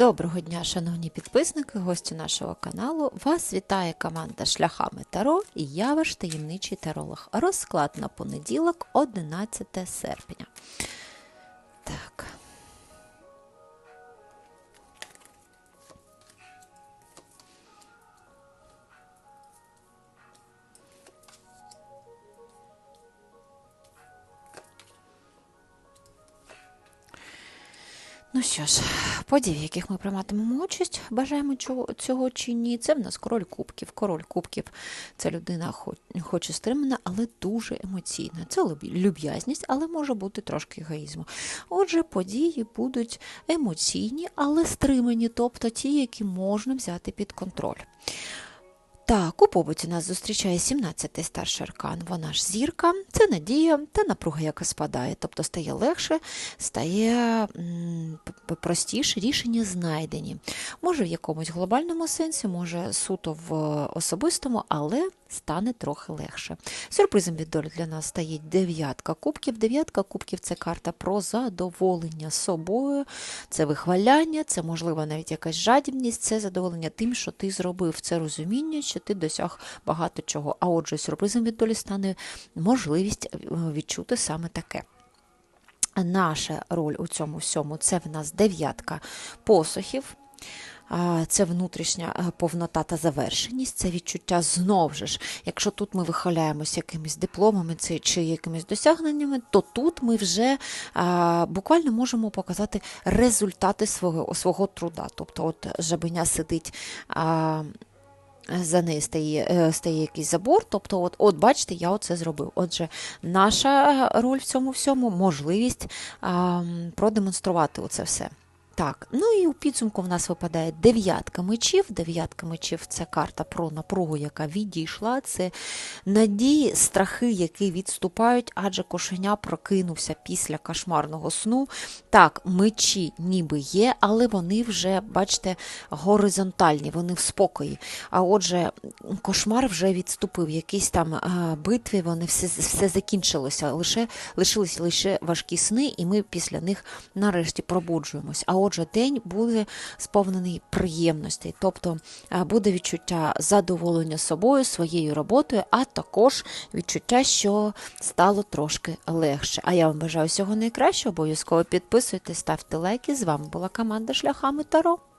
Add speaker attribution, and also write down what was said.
Speaker 1: Доброго дня, шановні підписники, гості нашого каналу. Вас вітає команда Шляхами Таро і я ваш таємничий таролог. Розклад на понеділок, 11 серпня. Ну що ж, подій, в яких ми прийматимемо участь, бажаємо цього, чи ні. Це в нас король кубків. Король кубків це людина, хоч, і стримана, але дуже емоційна. Це люб- люб'язність, але може бути трошки егоїзму. Отже, події будуть емоційні, але стримані, тобто ті, які можна взяти під контроль. Так, у побуті нас зустрічає 17-й старший аркан. Вона ж зірка, це надія та напруга, яка спадає. Тобто стає легше, стає простіше, рішення знайдені. Може в якомусь глобальному сенсі, може суто в особистому, але стане трохи легше. Сюрпризом від долі для нас стає дев'ятка кубків. Дев'ятка кубків це карта про задоволення собою, це вихваляння, це можливо навіть якась жадібність, це задоволення тим, що ти зробив, це розуміння, що ти досяг багато чого. А отже, сюрпризом від долі стане можливість е, відчути саме таке. Наша роль у цьому всьому це в нас дев'ятка посохів. Це внутрішня е, повнота та завершеність, це відчуття знову ж. Якщо тут ми вихваляємося якимись дипломами чи якимись досягненнями, то тут ми вже а, буквально можемо показати результати свого, свого труда. Тобто, от жабеня сидить. А, за нею стає, е, стає якийсь забор, тобто, от, от бачите, я оце зробив. Отже, наша роль в цьому всьому можливість а, продемонструвати оце все. Так, ну і у підсумку в нас випадає дев'ятка мечів. Дев'ятка мечів це карта про напругу, яка відійшла. Це надії, страхи, які відступають, адже кошеня прокинувся після кошмарного сну. Так, мечі ніби є, але вони вже, бачите, горизонтальні, вони в спокої. А отже, кошмар вже відступив. Якісь там а, битви, вони все, все закінчилося. Лише лишились лише важкі сни, і ми після них нарешті пробуджуємось. А отже, день буде сповнений приємностей, тобто буде відчуття задоволення собою, своєю роботою, а також відчуття, що стало трошки легше. А я вам бажаю всього найкращого. Обов'язково підписуйтесь, ставте лайки. З вами була команда Шляхами Таро.